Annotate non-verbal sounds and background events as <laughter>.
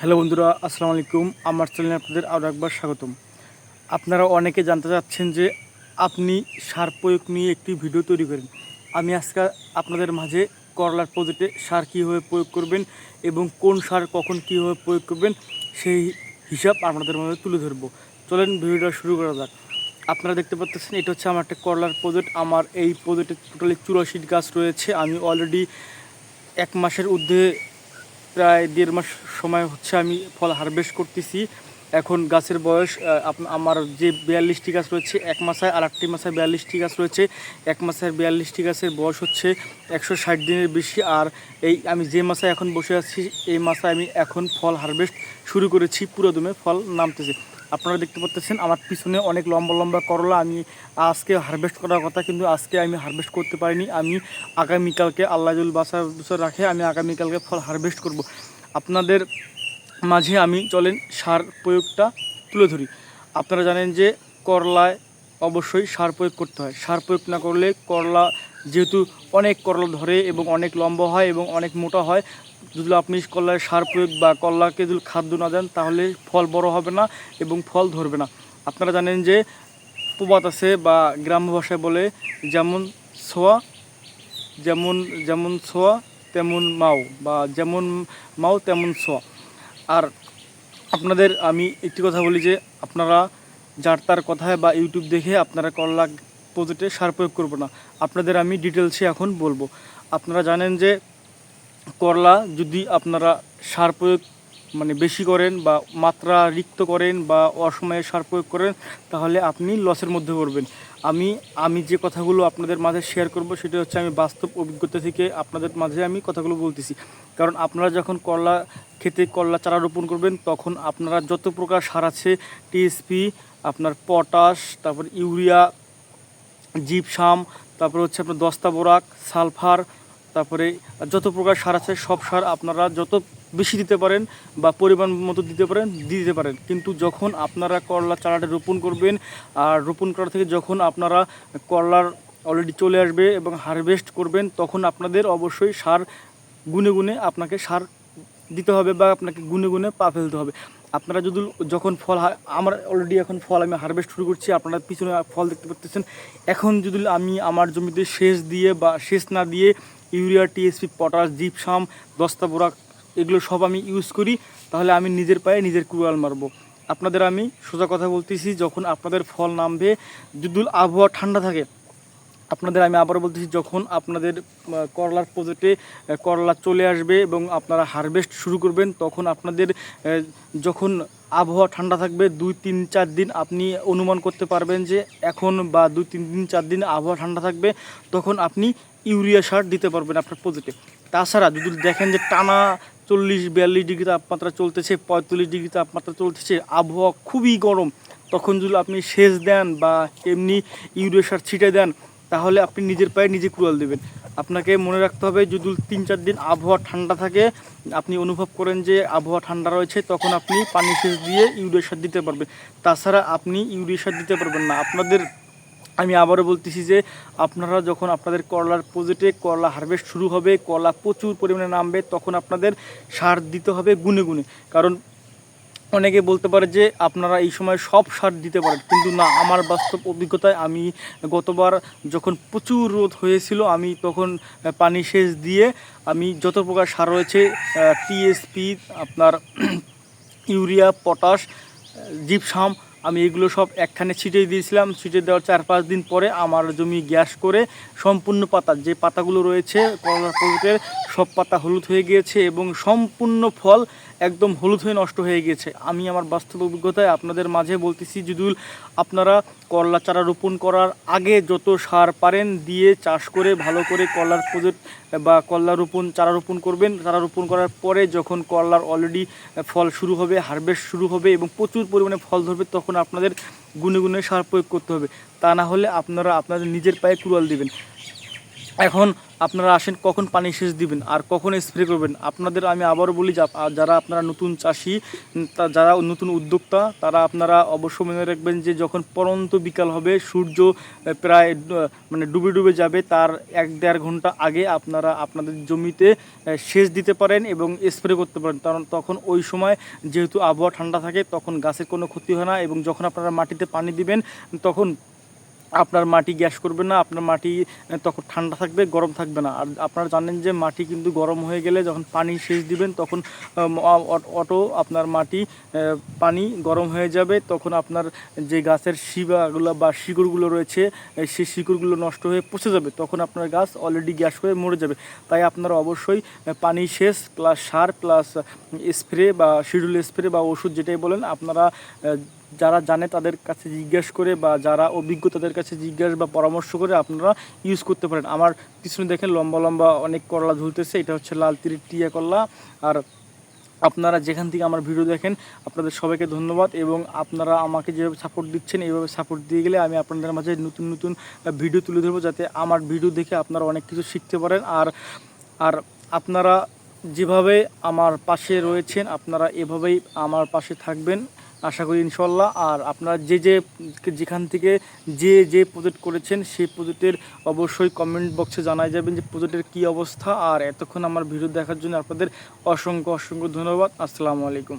Hello বন্ধুরা, আসসালামু আলাইকুম। আমার চ্যানেলে আপনাদের আরও একবার স্বাগতম। আপনারা অনেকে জানতে চাচ্ছেন যে আপনি সার প্রয়োগ নিয়ে একটি ভিডিও তৈরি করেন। আমি আজকে আপনাদের মাঝে করলার প্রজেক্টে সার কীভাবে প্রয়োগ করবেন এবং কোন সার কখন কীভাবে প্রয়োগ করবেন, সেই হিসাব আপনাদের মাঝে তুলে ধরবো। চলেন ভিডিওটা শুরু করা যাক। আপনারা দেখতে পাচ্ছেন, এটা হচ্ছে আমার একটা করলার প্রজেক্ট। আমার এই প্রজেক্টে টোটালি চুরাশি গাছ রয়েছে। আমি অলরেডি এক মাসের ঊর্ধ্বে প্রায় দেড় মাস সময় হচ্ছে আমি ফল হারভেস্ট করতেছি। এখন গাছের বয়স আমার যে বিয়াল্লিশটি গাছ রয়েছে, এক মাসায় আর একটি মাসায় বিয়াল্লিশটি গাছ রয়েছে। এক মাসের বিয়াল্লিশটি গাছের বয়স হচ্ছে একশো ষাট দিনের বেশি, আর এই আমি যে মাসায় এখন বসে আছি, এই মাসায় আমি এখন ফল হারভেস্ট শুরু করেছি পুরো দমে ফল নামতেছে। আপনারা দেখতে পাচ্ছেন, আমার পিছনে অনেক লম্বা লম্বা করলা, আমি আজকে হারভেস্ট করার কথা, কিন্তু আজকে আমি হারভেস্ট করতে পারিনি। আমি আগামীকালকে আল্লাহ জুল বাসা বছর রাখে, আমি আগামীকালকে ফল হারভেস্ট করব। আপনাদের মাঝে আমি চলেন সার প্রয়োগটা তুলে ধরি। আপনারা জানেন যে করলায় অবশ্যই সার প্রয়োগ করতে হয়। সার প্রয়োগ না করলে করলা যেহেতু অনেক করলা ধরে এবং অনেক লম্বা হয় এবং অনেক মোটা হয়, যদি আপনি করলায় সার প্রয়োগ বা করলাকে যদি খাদ্য না দেন, তাহলে ফল বড় হবে না এবং ফল ধরবে না। আপনারা জানেন যে প্রবাদ আছে বা গ্রাম্য ভাষায় বলে যেমন ছোঁয়া, যেমন যেমন ছোঁয়া, তেমন মাও বা যেমন মাও, তেমন ছোঁয়া। আর আপনাদের আমি একটি কথা বলি যে আপনারা যার তার কথায় বা ইউটিউব দেখে আপনারা করলা প্রজেক্টে সার প্রয়োগ করব না। আপনাদের আমি ডিটেলসে এখন বলব। আপনারা জানেন যে করলা যদি আপনারা সার প্রয়োগ মানে বেশি করেন বা মাত্রা রিক্ত করেন বা অসময়ে সার প্রয়োগ করেন, তাহলে আপনি লসের মধ্যে পড়বেন। আমি আমি যে কথাগুলো আপনাদের মাঝে শেয়ার করব, সেটা হচ্ছে আমি বাস্তব অভিজ্ঞতা থেকে আপনাদের মাঝে আমি কথাগুলো বলতেছি। কারণ আপনারা যখন করলা খেতে করলা চারা রোপণ করবেন, তখন আপনারা যত প্রকার সার আছে টিএসপি আপনার পটাশ, তারপর ইউরিয়া, জিপসাম, তারপরে হচ্ছে আপনার দস্তা বোরাক, সালফার, তারপরে যত প্রকার সার আছে, সব সার আপনারা যত বেশি দিতে পারেন বা পরিমাণ মতো দিতে পারেন দিতে পারেন। কিন্তু যখন আপনারা করলা চারাটা রোপণ করবেন, আর রোপণ করা থেকে যখন আপনারা করলার অলরেডি চলে আসবে এবং হারভেস্ট করবেন, তখন আপনাদের অবশ্যই সার গুনে গুনে আপনাকে সার দিতে হবে বা আপনাকে গুনে গুনে পা ফেলতে হবে। আপনারা যদি যখন ফল আমার অলরেডি এখন ফল আমি হারভেস্ট শুরু করছি, আপনারা পিছনে ফল দেখতে পাচ্ছেন এখন যদি আমি আমার জমিতে সেচ দিয়ে বা সেচ না দিয়ে ইউরিয়া টিএসপি পটাশ জিপসাম দস্তা বোরাক এগুলো সব আমি ইউজ করি, তাহলে আমি নিজের পায়ে নিজের কুড়াল মারবো। আপনাদের আমি সোজা কথা বলতেছি, যখন আপনাদের ফল নামবে, যদি আবহাওয়া ঠান্ডা থাকে আপনাদের আমি আবার বলতেছি, যখন আপনাদের করলার প্রজেক্টে করলা চলে আসবে এবং আপনারা হারভেস্ট শুরু করবেন, তখন আপনাদের যখন আবহাওয়া ঠান্ডা থাকবে, দুই, তিন, চার দিন আপনি অনুমান করতে পারবেন যে এখন বা দুই, তিন দিন, চার দিন আবহাওয়া ঠান্ডা থাকবে, তখন আপনি ইউরিয়া সার দিতে পারবেন আপনার প্রজেক্টে তাছাড়া যদি দেখেন যে টানা চল্লিশ, বিয়াল্লিশ ডিগ্রি তাপমাত্রা চলতেছে, পঁয়তাল্লিশ ডিগ্রি তাপমাত্রা চলতেছে, আবহাওয়া খুবই গরম, তখন যদি আপনি সেচ দেন বা এমনি ইউরিয়া সার ছিটে দেন তাহলে আপনি নিজের পায়ে নিজে কুড়াল দেবেন। আপনাকে মনে রাখতে হবে, যদি তিন চার দিন আবহাওয়া ঠান্ডা থাকে, আপনি অনুভব করেন যে আবহাওয়া ঠান্ডা রয়েছে, তখন আপনি পানি সেচ দিয়ে ইউরিয়া সার দিতে পারবেন। তাছাড়া আপনি ইউরিয়া সার দিতে পারবেন না। আপনাদের, আমি আবারও বলতেছি যে, আপনারা যখন আপনাদের করলার প্রজেক্টে করলা হারভেস্ট শুরু হবে, করলা প্রচুর পরিমাণে নামবে, তখন আপনাদের সার দিতে হবে গুনে গুনে। কারণ অনেকে বলতে পারে যে আপনারা এই সময় সব সার দিতে পারেন, কিন্তু না, আমার বাস্তব অভিজ্ঞতায় আমি গতবার যখন প্রচুর রোদ হয়েছিল, আমি তখন পানি সেচ দিয়ে আমি যত প্রকার সার রয়েছে টিএসপি আপনার <clears throat> ইউরিয়া, পটাশ জিপসাম, আমি এগুলো সব একখানে ছিটিয়ে দিয়েছিলাম। ছিটিয়ে দেওয়ার চার পাঁচ দিন পরে আমার জমি গ্যাস করে সম্পূর্ণ পাতা, যে পাতাগুলো রয়েছে করলা প্রজেক্টের সব পাতা হলুদ হয়ে গিয়েছে এবং সম্পূর্ণ ফল একদম হলুদ হয়ে নষ্ট হয়ে গিয়েছে। আমি আমার বাস্তব অভিজ্ঞতায় আপনাদের মাঝে বলতেছি, যদুল, আপনারা করলা চারা রোপণ করার আগে যত সার পারেন দিয়ে চাষ করে ভালো করে করলার প্রজেক্ট বা করলা রোপণ, চারা রোপণ করবেন। চারা রোপণ করার পরে যখন করলার অলরেডি ফল শুরু হবে হারভেস্ট শুরু হবে এবং প্রচুর পরিমাণে ফল ধরবে, তখন আপনাদের গুনে গুনে সার প্রয়োগ করতে হবে। তা না হলে আপনারা আপনাদের নিজের পায়ে কুড়াল দিবেন। এখন আপনারা আসেন, কখন পানি সেচ দিবেন আর কখন স্প্রে করবেন? আপনাদের আমি আবারও বলি যা- যারা আপনারা নতুন চাষি যারা নতুন উদ্যোক্তা, তারা আপনারা অবশ্যই মনে রাখবেন যে যখন পরন্ত বিকাল হবে, সূর্য প্রায় মানে ডুবে ডুবে যাবে, তার এক দেড় ঘণ্টা আগে আপনারা আপনাদের জমিতে সেচ দিতে পারেন এবং স্প্রে করতে পারেন। কারণ তখন ওই সময় যেহেতু আবহাওয়া ঠান্ডা থাকে, তখন গাছের কোনো ক্ষতি হয় না এবং যখন আপনারা মাটিতে পানি দিবেন, তখন আপনার মাটি গ্যাস করবে না, আপনার মাটি তখন ঠান্ডা থাকবে, গরম থাকবে না। আর আপনারা জানেন যে মাটি কিন্তু গরম হয়ে গেলে যখন পানি সেচ দিবেন, তখন অটো আপনার মাটি পানি গরম হয়ে যাবে, তখন আপনার যে গাছের শিবাগুলো বা শিকড়গুলো রয়েছে সেই শিকড়গুলো নষ্ট হয়ে পচে যাবে, তখন আপনার গাছ অলরেডি গ্যাস করে মরে যাবে। তাই আপনারা অবশ্যই পানি সেচ প্লাস সার প্লাস স্প্রে বা শিডিউল স্প্রে বা ওষুধ যেটাই বলেন, আপনারা যারা জানে তাদের কাছে জিজ্ঞেস করে বা যারা অভিজ্ঞ তাদের কাছে জিজ্ঞাসা বা পরামর্শ করে আপনারা ইউজ করতে পারেন। আমার পিছনে দেখেন লম্বা লম্বা অনেক করলা ঝুলতেছে। এটা হচ্ছে লাল তিরির টিয়া করলা। আর আপনারা যেখান থেকে আমার ভিডিও দেখেন, আপনাদের সবাইকে ধন্যবাদ এবং আপনারা আমাকে যেভাবে সাপোর্ট দিচ্ছেন, এইভাবে সাপোর্ট দিয়ে গেলে আমি আপনাদের মাঝে নতুন নতুন ভিডিও তুলে ধরবো যাতে আমার ভিডিও দেখে আপনারা অনেক কিছু শিখতে পারেন। আর আর আপনারা যেভাবে আমার পাশে রয়েছেন, আপনারা এভাবেই আমার পাশে থাকবেন। আশা করি ইনশাল্লাহ আর আপনারা যে যে যেখান থেকে যে যে প্রজেক্ট করেছেন, সেই প্রজেক্টের অবশ্যই কমেন্ট বক্সে জানাই যাবেন যে প্রজেক্টের কী অবস্থা। আর এতক্ষণ আমার ভিডিও দেখার জন্য আপনাদের অসংখ্য অসংখ্য ধন্যবাদ। আসসালামু আলাইকুম।